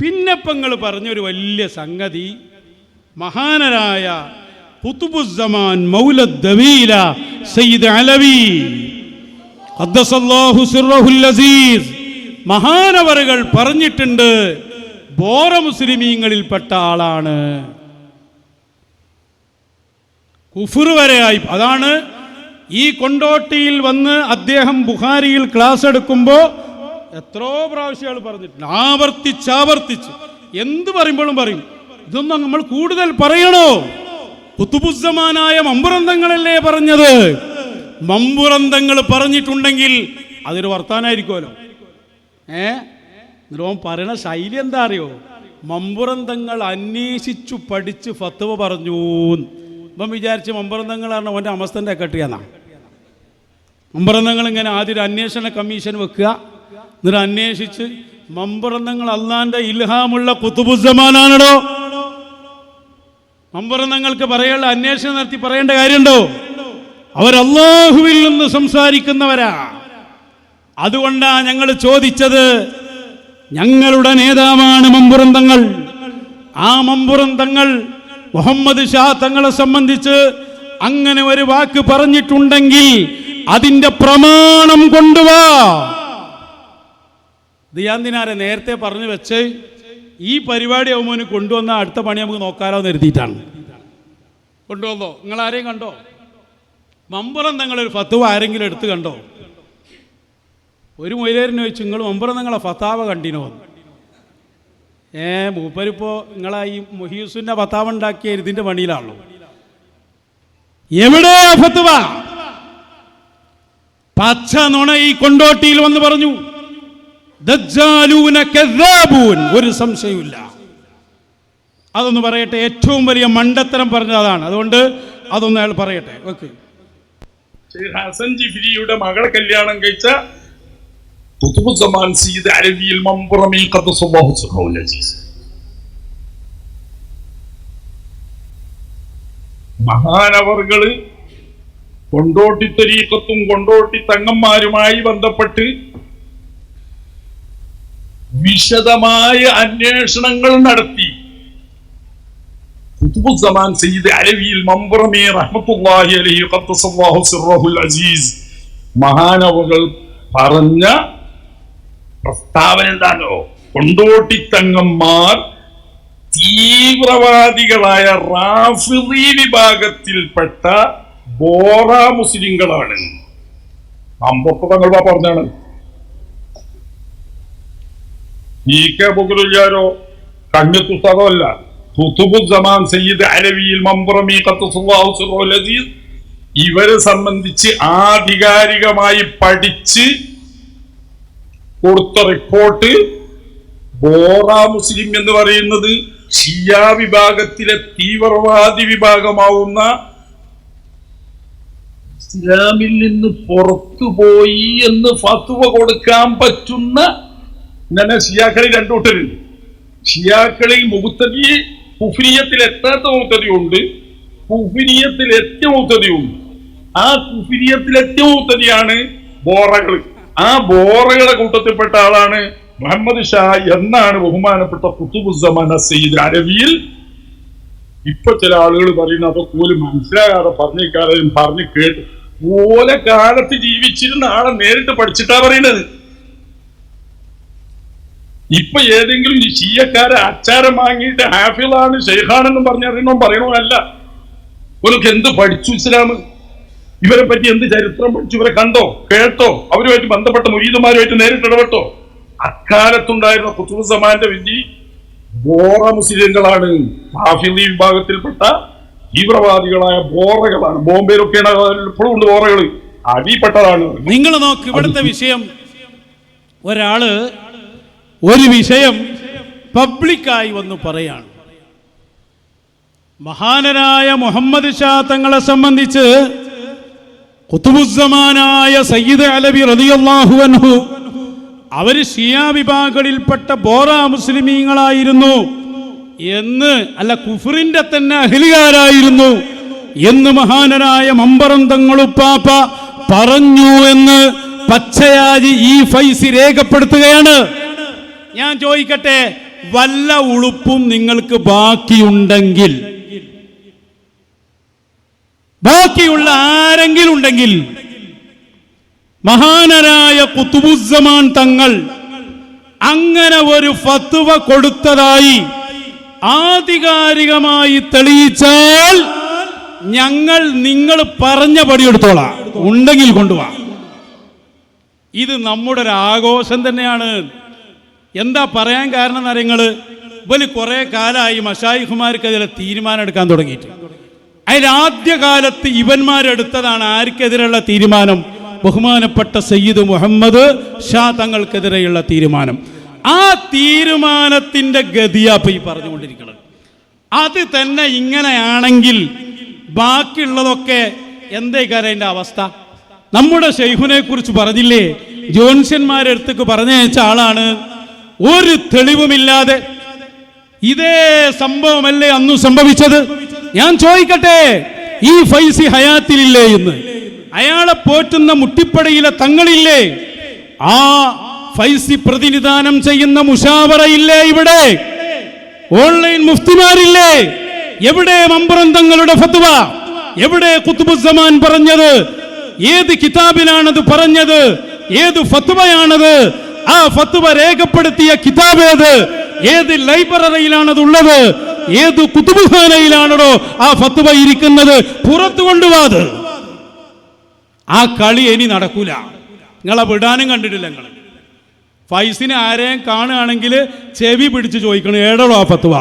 പിന്നെപ്പങ്ങൾ പറഞ്ഞൊരു വലിയ സംഗതി. മഹാനരായ സയ്യിദ് അലവി. മഹാനവറുകൾ പറഞ്ഞിട്ടുണ്ട് ബോറ മുസ്ലിമീങ്ങളിൽപ്പെട്ട ആളാണ്. കുഫുർ വരെയായി അതാണ് ഈ കൊണ്ടോട്ടിയിൽ വന്ന് അദ്ദേഹം ബുഹാരിയിൽ ക്ലാസ് എടുക്കുമ്പോൾ എത്രയോ പ്രാവശ്യം ആൾ പറഞ്ഞിട്ടുണ്ട്. ആവർത്തിച്ച് ആവർത്തിച്ച്. എന്ത് പറയുമ്പോഴും പറയും. ഇതൊന്നും നമ്മൾ കൂടുതൽ പറയണോ? കുത്തുബുദ്ധമാനായ മമ്പുറന്തങ്ങളല്ലേ പറഞ്ഞത്? മമ്പുറന്തങ്ങൾ പറഞ്ഞിട്ടുണ്ടെങ്കിൽ അതൊരു വർത്താനായിരിക്കുമല്ലോ. ഏ? എന്നിട്ട് പറയണ ശൈലി എന്താ അറിയോ? മമ്പുറന്തങ്ങൾ അന്വേഷിച്ചു പഠിച്ച് ഫത്തുവ പറഞ്ഞു ഇപ്പം വിചാരിച്ച് മമ്പുറന്തങ്ങൾ പറഞ്ഞ ഓന്റെ അമസ്തന്റെ കെട്ടിയെന്നാ. മമ്പുറന്തങ്ങൾ ഇങ്ങനെ ആദ്യം ഒരു അന്വേഷണ കമ്മീഷൻ വെക്കുക. എന്നിട്ട് അന്വേഷിച്ച് മമ്പറന്നങ്ങൾ അള്ളാന്റെ ഇൽഹാമുള്ള കുത്തുബുസമാനാണോ മമ്പറന്നങ്ങൾക്ക് പറയാനുള്ള അന്വേഷണം നടത്തി പറയേണ്ട കാര്യമുണ്ടോ? അവരല്ലാഹുവിൽ നിന്ന് സംസാരിക്കുന്നവരാ. അതുകൊണ്ടാ ഞങ്ങൾ ചോദിച്ചത് ഞങ്ങളുടെ നേതാവാണ് മമ്പുറന്തങ്ങൾ ആ മമ്പുറന്തങ്ങൾ മുഹമ്മദ് ഷാ തങ്ങളെ സംബന്ധിച്ച് അങ്ങനെ ഒരു വാക്ക് പറഞ്ഞിട്ടുണ്ടെങ്കിൽ അതിന്റെ പ്രമാണം കൊണ്ടുവാ. ദിനാരെ നേരത്തെ പറഞ്ഞു വെച്ച് ഈ പരിപാടി ആവുമ്പോൾ കൊണ്ടുവന്ന അടുത്ത പണി നമുക്ക് നോക്കാലോ എന്ന് എഴുതിയിട്ടാണ്. കൊണ്ടുവന്നോ? നിങ്ങൾ ആരെയും കണ്ടോ? മമ്പുറം തങ്ങളൊരു ഫത്തുവ ആരെങ്കിലും എടുത്ത് കണ്ടോ? ഒരു മൊയിലേരിനെ ചോദിച്ചു നിങ്ങൾ മമ്പുറം നിങ്ങളെ ഫത്താവ കണ്ടിനോ? ഏ മൂപ്പരിപ്പോ നിങ്ങളെ ഈ മൊഹീസുന്റെ ഫത്താവ ഉണ്ടാക്കിയ ഇതിന്റെ പണിയിലാണല്ലോ. എവിടെ ഫത്തുവ? പച്ച നുണ ഈ കൊണ്ടോട്ടിയിൽ വന്ന് പറഞ്ഞു. ഒരു സംശയമില്ല അതൊന്ന് പറയട്ടെ. ഏറ്റവും വലിയ മണ്ടത്തരം പറഞ്ഞതാണ് അതുകൊണ്ട് അതൊന്ന് അയാൾ പറയട്ടെ. ഓക്കെ. മകളെ കല്യാണം കഴിച്ച മഹാനവർകൾ കൊണ്ടോട്ടി തരീക്കത്തും കൊണ്ടോട്ടി തങ്ങന്മാരുമായി ബന്ധപ്പെട്ട് വിശദമായ അന്വേഷണങ്ങൾ നടത്തി. സയ്യിദ് സിറഹുൽ മഹാനവകൾ പറഞ്ഞ പ്രസ്താവന എന്താണോ? കൊണ്ടോട്ടി തങ്ങന്മാർ തീവ്രവാദികളായ റാഫിദി വിഭാഗത്തിൽപ്പെട്ട ബോറ മുസ്ലിങ്ങളാണ്. അമ്പത്ത് തങ്ങൾ പറഞ്ഞാണ്. ഈ കെ അല്ല കുത്തുബുസമാൻ സയ്യിദ് അലവിയിൽ ഇവരെ സംബന്ധിച്ച് ആധികാരികമായി പഠിച്ച് കൊടുത്ത റിപ്പോർട്ട് ബോറ മുസ്ലിം എന്ന് പറയുന്നത് ഷിയ വിഭാഗത്തിലെ തീവ്രവാദി വിഭാഗമാവുന്ന ഇസ്ലാമിൽ നിന്ന് പുറത്തുപോയി എന്ന് ഫത്വ കൊടുക്കാൻ പറ്റുന്ന ഇങ്ങനെ ഷിയാക്കളിൽ രണ്ടു കൂട്ടരുണ്ട് ഷിയാക്കളിൽ മുഖത്തതി കുഫിനിയത്തിൽ എത്താത്ത മുഹത്തതിയുണ്ട് കുഫിനിയത്തിൽ എത്തിയ മുഹത്തതിയുണ്ട് ആ കുഫിനിയത്തിൽ എത്തിയ മുഹത്തതിയാണ് ബോറകൾ ആ ബോറകളെ കൂട്ടത്തിൽപ്പെട്ട ആളാണ് മുഹമ്മദ് ഷാ എന്നാണ് ബഹുമാനപ്പെട്ട കുത്തുബുസമാന സയ്യിദ് അരവിയിൽ. ഇപ്പൊ ചില ആളുകൾ പറയുന്ന അതൊക്കെ പോലും മനസ്സിലാകാതെ പറഞ്ഞേക്കാതെ പറഞ്ഞ് കേട്ട് ഓലെ കാലത്ത് ജീവിച്ചിരുന്ന ആളെ നേരിട്ട് പഠിച്ചിട്ടാ പറയുന്നത്. ഇപ്പൊ ഏതെങ്കിലും ഈ അച്ചാരം വാങ്ങിയിട്ട് ഹാഫിളാണ് ഷെയ്ഖാണെന്നും പറഞ്ഞറിയണോ പറയണമല്ല ഓലൊക്കെ എന്ത് പഠിച്ചു ഇസ്ലാം ഇവരെ പറ്റി എന്ത് ചരിത്രം പഠിച്ചു? ഇവരെ കണ്ടോ? കേട്ടോ? അവരുമായിട്ട് ബന്ധപ്പെട്ട മുരീദുമാരുമായിട്ട് നേരിട്ട് ഇടപെട്ടോ? അക്കാലത്തുണ്ടായിരുന്ന കുത്തുബുസമാന്റെ വിധി ബോറ മുസ്ലിങ്ങളാണ്. ഹാഫിളി വിഭാഗത്തിൽപ്പെട്ട തീവ്രവാദികളായ ബോറകളാണ്. ബോംബെയിലൊക്കെയാണ് ഇപ്പോഴും ഉണ്ട് ബോറകൾ അടിപ്പെട്ടതാണ് നിങ്ങൾ നോക്ക് ഇവിടുത്തെ വിഷയം. ഒരാൾ ഒരു വിഷയം പബ്ലിക്കായി വന്ന് പറയാണ്. മഹാനരായ മുഹമ്മദ് ഷാ തങ്ങളെ സംബന്ധിച്ച് കുത്തുബുസമാനായ സയ്യിദ് അലബി റളിയല്ലാഹു അൻഹു അവർ ഷിയാ വിഭാഗങ്ങളിൽപ്പെട്ട ബോറ മുസ്ലിമീങ്ങളായിരുന്നു എന്ന് അല്ല കുഫറിന്റെ തന്നെ അഹിലുകാരായിരുന്നു എന്ന് മഹാനരായ മമ്പറം തങ്ങളുപ്പാപ്പ പറഞ്ഞു എന്ന് പച്ചയാജി ഈ ഫൈസി രേഖപ്പെടുത്തുകയാണ്. ഞാൻ ചോദിക്കട്ടെ വല്ല ഉളുപ്പും നിങ്ങൾക്ക് ബാക്കിയുണ്ടെങ്കിൽ? ബാക്കിയുള്ള ആരെങ്കിലും ഉണ്ടെങ്കിൽ? മഹാനരായ കുത്തുബുസമാൻ തങ്ങൾ അങ്ങനെ ഒരു ഫത്വ കൊടുത്തതായി ആധികാരികമായി തെളിയിച്ചാൽ ഞങ്ങൾ നിങ്ങൾ പറഞ്ഞ പടിയെടുത്തോളാം ഉണ്ടെങ്കിൽ കൊണ്ടുപോവാ ഇത് നമ്മുടെ ഒരു ആഘോഷം തന്നെയാണ്. എന്താ പറയാൻ കാരണം എന്ന് നിങ്ങൾ ഇവർ കുറെ കാലമായി മഷായിഖുമാർക്കെതിരെ തീരുമാനം എടുക്കാൻ തുടങ്ങിയിട്ട്. അതിലാദ്യ കാലത്ത് ഇവന്മാരെടുത്തതാണ് ആർക്കെതിരെയുള്ള തീരുമാനം? ബഹുമാനപ്പെട്ട സയ്യിദ് മുഹമ്മദ് ഷാ തങ്ങൾക്കെതിരെയുള്ള തീരുമാനം. ആ തീരുമാനത്തിന്റെ ഗതിയാപ്പ് ഈ പറഞ്ഞുകൊണ്ടിരിക്കുന്നത് അത് തന്നെ ഇങ്ങനെയാണെങ്കിൽ ബാക്കിയുള്ളതൊക്കെ എന്തേക്കാരം അതിന്റെ അവസ്ഥ? നമ്മുടെ ഷെയ്ഖുനെ കുറിച്ച് പറഞ്ഞില്ലേ? ജോൻഷ്യന്മാരെ അടുത്തേക്ക് പറഞ്ഞയച്ച ആളാണ്. ഒരു തെളിവുമില്ലാതെ ഇതേ സംഭവമല്ലേ അന്ന് സംഭവിച്ചത്? ഞാൻ ചോദിക്കട്ടെ ഈ ഫൈസി ഹയാത്തിലില്ലേ എന്ന് അയാളെ പോറ്റുന്ന മുട്ടിപ്പടയിലെ തങ്ങളില്ലേ? ആ ഫൈസി പ്രതിനിധാനം ചെയ്യുന്ന മുഷാവറയില്ലേ ഇവിടെ? ഓൺലൈൻ മുഫ്തിമാരില്ലേ? എവിടെ മമ്പുറന്തങ്ങളുടെ ഫത്വ? എവിടെ കുത്തുബുസമാൻ പറഞ്ഞത്? ഏത് കിതാബിലാണത് പറഞ്ഞത്? ഏത് ഫത്വയാണത്? ആ ഫത്വ രേഖപ്പെടുത്തിയ കിതാബ് ഏത്? ഏത് ലൈബ്രറിയിലാണത് ഉള്ളത് ഏത് കുത്തുബുഖാനയിലാണോ ആ ഫത്വ ഇരിക്കുന്നത്? പുറത്തു കൊണ്ടുപോത് ആ കളി ഇനി നടക്കൂല. നിങ്ങളെ വിടാനും കണ്ടിട്ടില്ല നിങ്ങൾ ഫൈസിനെ ആരെയും കാണുകയാണെങ്കിൽ ചെവി പിടിച്ച് ചോദിക്കണം ഏടോ ആ ഫത്വ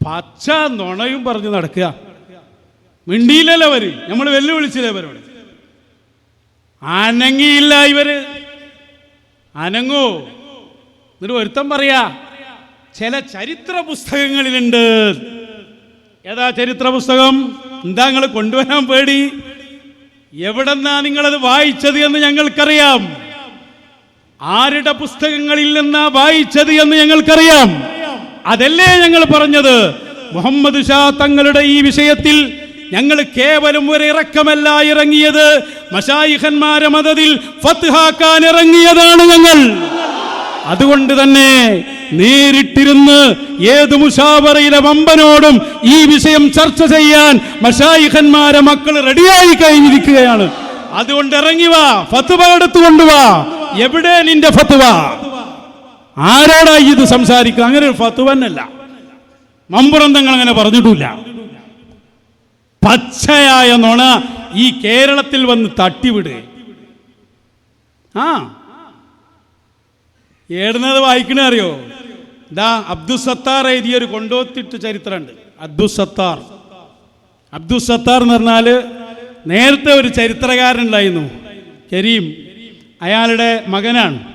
പച്ച നുണയും പറഞ്ഞ് നടക്കുക. മിണ്ടിയില്ലല്ലോ അവർ. നമ്മൾ വെല്ലുവിളിച്ചില്ലേ അവരോട്? അനങ്ങിയില്ല ഇവർ. അനങ്ങോ. എന്നിട്ട് ഒരുത്തം പറയാ ചില ചരിത്ര പുസ്തകങ്ങളിലുണ്ട് ഏതാ ചരിത്ര പുസ്തകം എന്താ നിങ്ങൾ കൊണ്ടുവരാൻ പേടി? എവിടെന്നാ നിങ്ങളത് വായിച്ചത് എന്ന് ഞങ്ങൾക്കറിയാം. ആരുടെ പുസ്തകങ്ങളിൽ നിന്നാ വായിച്ചത് എന്ന് ഞങ്ങൾക്കറിയാം. അതല്ലേ ഞങ്ങൾ പറഞ്ഞത്. മുഹമ്മദ് ഷാ തങ്ങളുടെ ഈ വിഷയത്തിൽ ഞങ്ങൾ കേവലം ഒരു ഇറക്കമല്ല ഇറങ്ങിയത്. മഷായിഹന്മാരെ മതത്തിൽ ഫത്ത്ഹാക്കാൻ ഇറങ്ങിയതാണ് ഞങ്ങൾ. അതുകൊണ്ട് തന്നെ നേരിട്ടിരുന്ന് ഏത് മുഷാവറയിലെ വമ്പനോടും ഈ വിഷയം ചർച്ച ചെയ്യാൻ മഷായിഹന്മാരെ മക്കൾ റെഡിയായി കഴിഞ്ഞിരിക്കുകയാണ്. അതുകൊണ്ട് ഇറങ്ങി വാ ഫത്വ എടുത്തു കൊണ്ടുവാ എവിടെ നിന്റെ ഫത്തുവ ആരോടായി ഇത് സംസാരിക്കുക? അങ്ങനെ ഒരു ഫത്തുവന്നല്ല മമ്പുറം തങ്ങൾ അങ്ങനെ പറഞ്ഞിട്ടില്ല. പച്ചയായ നുണ ഈ കേരളത്തിൽ വന്ന് തട്ടിവിട്. ആ. ഏടുന്നത് വായിക്കണേ അറിയോ? ദാ അബ്ദുൽ സത്താർ എഴുതിയ ഒരു കൊണ്ടോത്തിട്ട് ചരിത്രമുണ്ട് അബ്ദുൽ സത്താർ. അബ്ദുൽ സത്താർ എന്ന് പറഞ്ഞാൽ നേരത്തെ ഒരു ചരിത്രകാരൻ ഉണ്ടായിരുന്നു കരീം. അയാളുടെ മകനാണ്.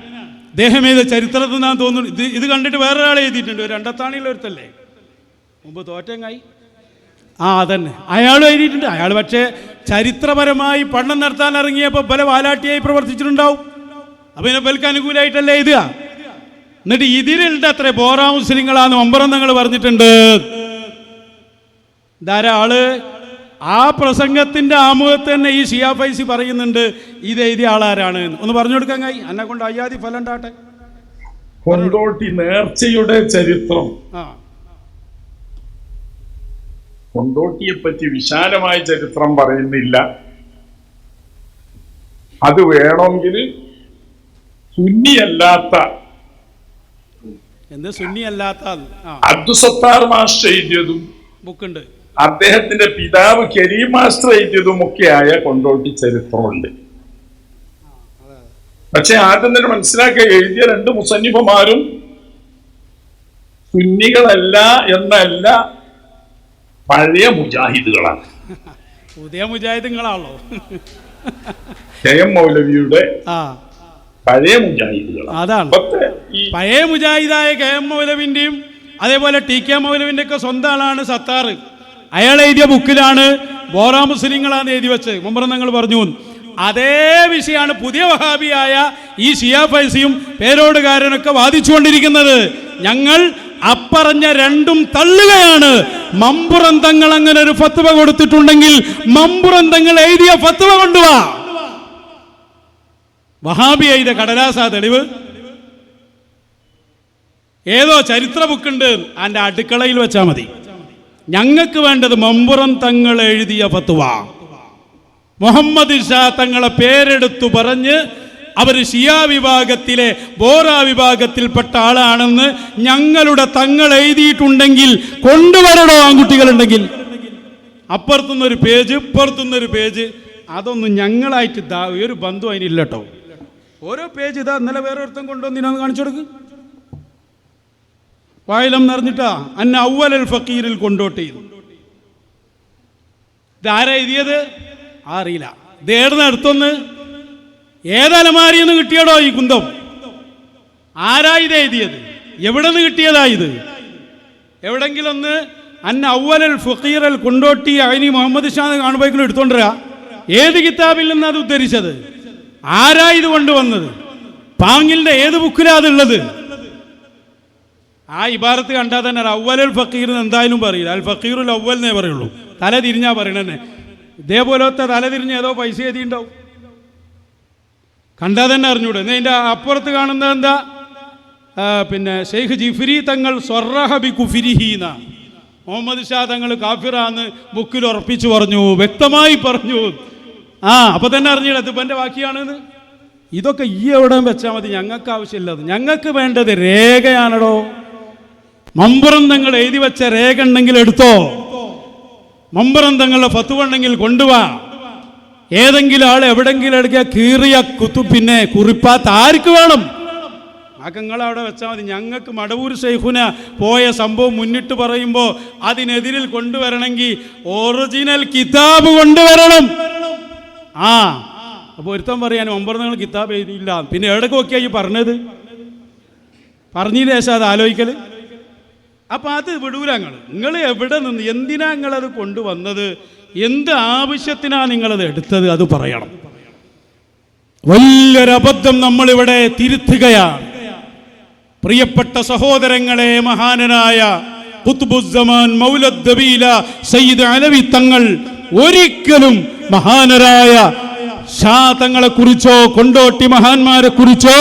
അദ്ദേഹം ഏത് ചരിത്രത്തിൽ നിന്നാണ് തോന്നുന്നു. ഇത് ഇത് കണ്ടിട്ട് വേറൊരാൾ എഴുതിയിട്ടുണ്ട്. ഒരു രണ്ടത്താണിയുള്ള ഒരുത്തല്ലേ മുമ്പ് തോറ്റങ്ങായി. ആ അതന്നെ. അയാൾ എഴുതിയിട്ടുണ്ട്. അയാൾ പക്ഷേ ചരിത്രപരമായി പഠനം നടത്താൻ ഇറങ്ങിയപ്പോൾ പല വാലാട്ടിയായി പ്രവർത്തിച്ചിട്ടുണ്ടാവും. അപ്പൊ ഇതിനെ ബൽക്ക് അനുകൂലമായിട്ടല്ലേ എഴുതുക? എന്നിട്ട് ഇതിലുണ്ട് അത്ര ബോറാ മുസ്ലിങ്ങളാന്ന് ഒമ്പറം തങ്ങൾ പറഞ്ഞിട്ടുണ്ട്. ധാരാൾ ആ പ്രസംഗത്തിന്റെ ആമുഖത്ത് തന്നെ ഈ ഷിയാ ഫൈസി പറയുന്നുണ്ട് ഇത് എഴുതിയ ആളാരാണ് ഒന്ന് പറഞ്ഞു കൊടുക്കാൻ കഴി എന്നെ കൊണ്ട് അയ്യാതി ഫലം ഉണ്ടാട്ടെ കൊണ്ടോട്ടി നേർച്ചയുടെ ചരിത്രം. ആ. കൊണ്ടോട്ടിയെ പറ്റി വിശാലമായ ചരിത്രം പറയുന്നില്ല. അത് വേണമെങ്കിൽ സുന്നിയല്ലാത്ത എന്ത് അബ്ദുസത്താർ മാസ്റ്റർ എഴുതിയതും ബുക്കുണ്ട്. അദ്ദേഹത്തിന്റെ പിതാവ് കരീം മാസ്റ്റർ എഴുതിയതും ഒക്കെയായ കൊണ്ടോട്ടി ചരിത്രമുണ്ട്. പക്ഷെ ആദ്യം തന്നെ മനസ്സിലാക്കുക എഴുതിയ രണ്ട് മുസന്നിഫമാരും സുന്നികളല്ല എന്നല്ല പഴയ മുജാഹിദുകളാണ്. പുതിയ മുജാഹിദുകളാണല്ലോ ജയം മൗലവിയുടെ പഴയ മുജാഹിദുകളാണ്. അതാണ്. പഴയ മുജാഹിദായ കെ എം മൗലവിന്റെയും അതേപോലെ ടി കെ മൗലവിന്റെ ഒക്കെ സ്വന്തം ആളാണ് സത്താർ. അയാൾ എഴുതിയ ബുക്കിലാണ് ബോറ മുസ്ലിങ്ങളാന്ന് എഴുതി വെച്ച് മുമ്പ് നിങ്ങൾ പറഞ്ഞു. അതേ വിഷയമാണ് പുതിയ വഹാബിയായ ഈ ഷിയാ ഫൈസിയും പേരോടുകാരനൊക്കെ വാദിച്ചുകൊണ്ടിരിക്കുന്നത്. ഞങ്ങൾ അപ്പറഞ്ഞ രണ്ടും തള്ളുകയാണ്. മമ്പുറം തങ്ങൾ അങ്ങനെ ഒരു ഫത്വ കൊടുത്തിട്ടുണ്ടെങ്കിൽ മമ്പുറം തങ്ങൾ എഴുതിയ ഫത്വ കൊണ്ടുവാ. വഹാബി എഴുതിയ കടലാസാ തെളിവ്. ഏതോ ചരിത്ര ബുക്കുണ്ട് അതിന്റെ അടുക്കളയിൽ വെച്ചാ മതി. ഞങ്ങൾക്ക് വേണ്ടത് മമ്പുറം തങ്ങൾ എഴുതിയ ഫത്വ. മുഹമ്മദ് ഷാ തങ്ങളെ പേരെടുത്തു പറഞ്ഞ് അവർ ഷിയാ വിഭാഗത്തിലെ ബോറ വിഭാഗത്തിൽപ്പെട്ട ആളാണെന്ന് ഞങ്ങളുടെ തങ്ങൾ എഴുതിയിട്ടുണ്ടെങ്കിൽ കൊണ്ടുവരണോ ആൺകുട്ടികളുണ്ടെങ്കിൽ. അപ്പുറത്തുനിന്നൊരു പേജ് ഇപ്പുറത്തുനിന്നൊരു പേജ്. അതൊന്നും ഞങ്ങളായിട്ട് ഒരു ബന്ധു അതിനില്ല കേട്ടോ ഓരോ പേജ് ഇതാ ഇന്നലെ വേറെ ഒരുത്തം കൊണ്ടുവന്നിനൊന്ന് കാണിച്ചു കൊടുക്ക്. വായിലം നിറഞ്ഞിട്ടാ അന്ന ഔവലൽ ഫക്കീരിൽ കൊണ്ടോട്ട് ചെയ്തു ഇതാരാ എഴുതിയത്? അറിയില്ല. ഇത് ഏടുന്ന അടുത്തൊന്ന് ഏതലമാരിന്ന് കിട്ടിയടോ ഈ കുന്തം? ആരാ ഇത് എഴുതിയത്? എവിടെ നിന്ന് കിട്ടിയതാ ഇത്? എവിടെങ്കിലും ഒന്ന് അന്ന ഔവലൽ ഫുഖീറൽ കൊണ്ടോട്ടി അയിനി മുഹമ്മദ് ഷാ കാണുമ്പോഴേക്കും എടുത്തോണ്ടിരാ. ഏത് കിതാബിൽ നിന്ന് അത് ഉദ്ധരിച്ചത്? ആരാ ഇത് കൊണ്ടുവന്നത്? പാങ്ങിലിന്റെ ഏത് ബുക്കിലാ അതുള്ളത് ആ ഇബാരത്ത് കണ്ടാൽ തന്നെ അവലൽ ഫക്കീർ എന്ന് എന്തായാലും പറയില്ല. അൽ ഫക്കീറുൽ അവൽ എന്നേ പറയുള്ളൂ. തല തിരിഞ്ഞാ പറയണന്നെ. ഇതേപോലത്തെ തല തിരിഞ്ഞ് ഏതോ പൈസ എഴുതിണ്ടാവും കണ്ടാൽ തന്നെ അറിഞ്ഞൂടെ എന്നാ അപ്പുറത്ത് കാണുന്നത് എന്താ? പിന്നെ ഷെയ്ഖ് ജിഫിരി തങ്ങൾ സ്വർറഹബി കുഫിരിഹീന മുഹമ്മദ് ഷാ തങ്ങൾ കാഫിറാന്ന് ബുക്കിൽ ഉറപ്പിച്ചു പറഞ്ഞു വ്യക്തമായി പറഞ്ഞു. ആ അപ്പൊ തന്നെ അറിഞ്ഞില്ല ഇപ്പൊ എന്റെ ബാക്കിയാണെന്ന് ഇതൊക്കെ ഈ എവിടെ വെച്ചാൽ മതി ഞങ്ങൾക്ക് ആവശ്യമില്ലത് ഞങ്ങൾക്ക് വേണ്ടത് രേഖയാണടോ. മമ്പുറം തങ്ങൾ എഴുതി വെച്ച രേഖ ഉണ്ടെങ്കിൽ എടുത്തോ. മമ്പുറം തങ്ങളുടെ ഫത്തുവ കൊണ്ടുപോവാ ഏതെങ്കിലും ആൾ എവിടെങ്കിലും എടുക്കുക കീറിയ കുത്തു പിന്നെ കുറിപ്പാത്ത ആർക്ക് വേണം? അകങ്ങൾ അവിടെ വെച്ചാൽ മതി. ഞങ്ങൾക്ക് മടവൂർ ശൈഖുന പോയ സംഭവം മുന്നിട്ട് പറയുമ്പോൾ അതിനെതിരിൽ കൊണ്ടുവരണമെങ്കിൽ ഒറിജിനൽ കിതാബ് കൊണ്ടുവരണം. ആ അപ്പോൾ ഒരുത്തം പറയാൻ ഒമ്പത് നിങ്ങൾ കിതാബ് എഴുതിയില്ല. പിന്നെ എവിടെയൊക്കെ ഈ പറഞ്ഞത്? പറഞ്ഞില്ലേ ശേഷം അത് ആലോചിക്കൽ അപ്പം അത് വിടൂല നിങ്ങൾ നിങ്ങൾ എവിടെ നിന്ന് എന്തിനാ നിങ്ങളത് കൊണ്ടുവന്നത്? എന്ത് ആവശ്യത്തിനാ നിങ്ങളത് എടുത്തത് അത് പറയണം. വലിയൊരബദ്ധം നമ്മളിവിടെ തിരുത്തുകയാണ് പ്രിയപ്പെട്ട സഹോദരങ്ങളെ മഹാനനായ ഖുത്ബുസ്സമാൻ മൗലദ്ദബീല സയ്യിദ് അലവി തങ്ങൾ ഒരിക്കലും മഹാനരായ ഷാ തങ്ങളെ കുറിച്ചോ കൊണ്ടോട്ടി മഹാന്മാരെ കുറിച്ചോ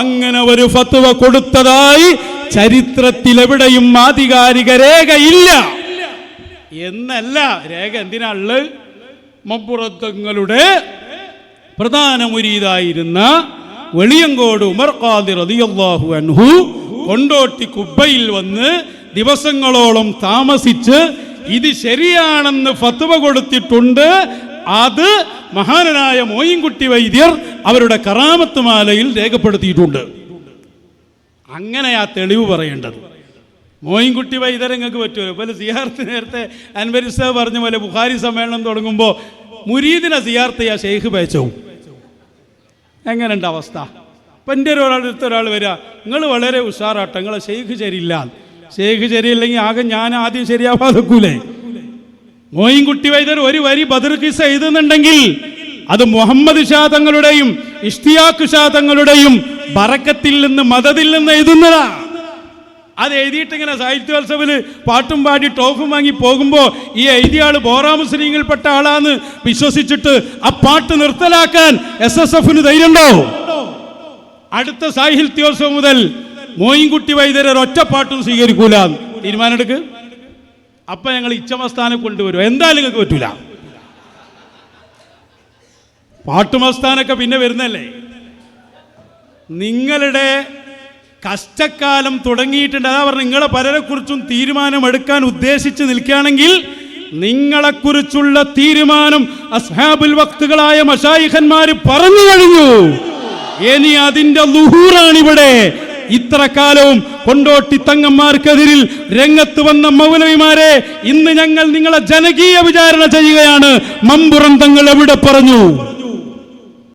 അങ്ങനെ ഒരു ഫത്വ കൊടുത്തതായി ചരിത്രത്തിൽ എവിടെയും ആധികാരിക രേഖയില്ല. എന്നല്ല. രേഖ എന്തിനാ ഉള്ളത് മമ്പുറത്തങ്ങളുടെ പ്രധാന മുരീതായിരുന്ന വെളിയങ്കോട് ഉമർ ഖാദിർ റളിയല്ലാഹു അൻഹു കൊണ്ടോട്ടി കുബ്ബയിൽ വന്ന് ദിവസങ്ങളോളം താമസിച്ച് ഇത് ശരിയാണെന്ന് ഫത്വ കൊടുത്തിട്ടുണ്ട്. അത് മഹാനായ മോയിൻകുട്ടി വൈദ്യർ അവരുടെ കറാമത്ത് മാലയിൽ രേഖപ്പെടുത്തിയിട്ടുണ്ട്. അങ്ങനെ ആ തെളിവ് പറയേണ്ടത്. മോയിൻകുട്ടി വൈദ്യർ നിങ്ങൾക്ക് പറ്റുമല്ലോ. പോലെ സിയാർത്ത് നേരത്തെ അൻവരിസ പറഞ്ഞ പോലെ ബുഖാരി സമ്മേളനം തുടങ്ങുമ്പോൾ മുരീദിനെ സിയാർത്ത് ആ ഷെയ്ഖ് പേച്ചവും എങ്ങനെയുണ്ട് അവസ്ഥ? ഇപ്പം എന്റെ അടുത്ത ഒരാൾ വരിക നിങ്ങൾ വളരെ ഉഷാറാട്ടോ. നിങ്ങളെ ഷെയ്ഖ് ശരിയില്ല. ഷെയ്ഖ് ശരിയില്ലെങ്കിൽ ആകെ ഞാൻ ആദ്യം ശരിയാവാതെക്കൂലേ? മോയിൻകുട്ടി വൈദർ ഒരു വരി ബദർ കിസ എഴുതുന്നുണ്ടെങ്കിൽ അത് മുഹമ്മദ് ഷാ തങ്ങളുടെയും ഇഷ്തിയാഖ് ഷാ തങ്ങളുടെയും ബറക്കത്തിൽ നിന്ന് മതത്തിൽ നിന്ന് എഴുതുന്നതാ. അത് എഴുതിയിട്ട് ഇങ്ങനെ സാഹിത്യോത്സവത്തിൽ പാട്ടും പാടി ടോഫും വാങ്ങി പോകുമ്പോൾ ഈ എഴുതിയ ആൾ ബോറാ മുസ്ലിങ്ങളിൽപ്പെട്ട ആളാന്ന് വിശ്വസിച്ചിട്ട് ആ പാട്ട് നിർത്തലാക്കാൻ എസ് എസ് എഫിന് ധൈര്യമുണ്ടോ? അടുത്ത സാഹിത്യോത്സവം മുതൽ മോയിൻകുട്ടി വൈദ്യരെ ഒറ്റപ്പാട്ടും സ്വീകരിക്കൂല. തീരുമാനമെടുക്ക്. അപ്പൊ ഞങ്ങൾ ഇച്ചമസ്ഥാനം കൊണ്ടുവരും. എന്തായാലും നിങ്ങൾക്ക് പറ്റൂല. പാട്ടുമസ്ഥാനൊക്കെ പിന്നെ വരുന്നല്ലേ? നിങ്ങളുടെ കഷ്ടക്കാലം തുടങ്ങിയിട്ടുണ്ട്. അതാ പറഞ്ഞു നിങ്ങളെ പലരെക്കുറിച്ചും തീരുമാനമെടുക്കാൻ ഉദ്ദേശിച്ച് നിൽക്കുകയാണെങ്കിൽ നിങ്ങളെക്കുറിച്ചുള്ള തീരുമാനം അസ്ഹാബുൽ വക്തുകളായ മഷായിഖന്മാർ പറഞ്ഞു കഴിഞ്ഞു. ഇനി അതിന്റെ ലുഹൂറാണിവിടെ. ഇത്ര കാലവും കൊണ്ടോട്ടി തങ്ങന്മാർക്കെതിരിൽ രംഗത്ത് വന്ന മൗലവിമാരെ ഇന്ന് ഞങ്ങൾ നിങ്ങളെ ജനകീയ വിചാരണ ചെയ്യുകയാണ്. മമ്പുറം തങ്ങൾ എവിടെ പറഞ്ഞു?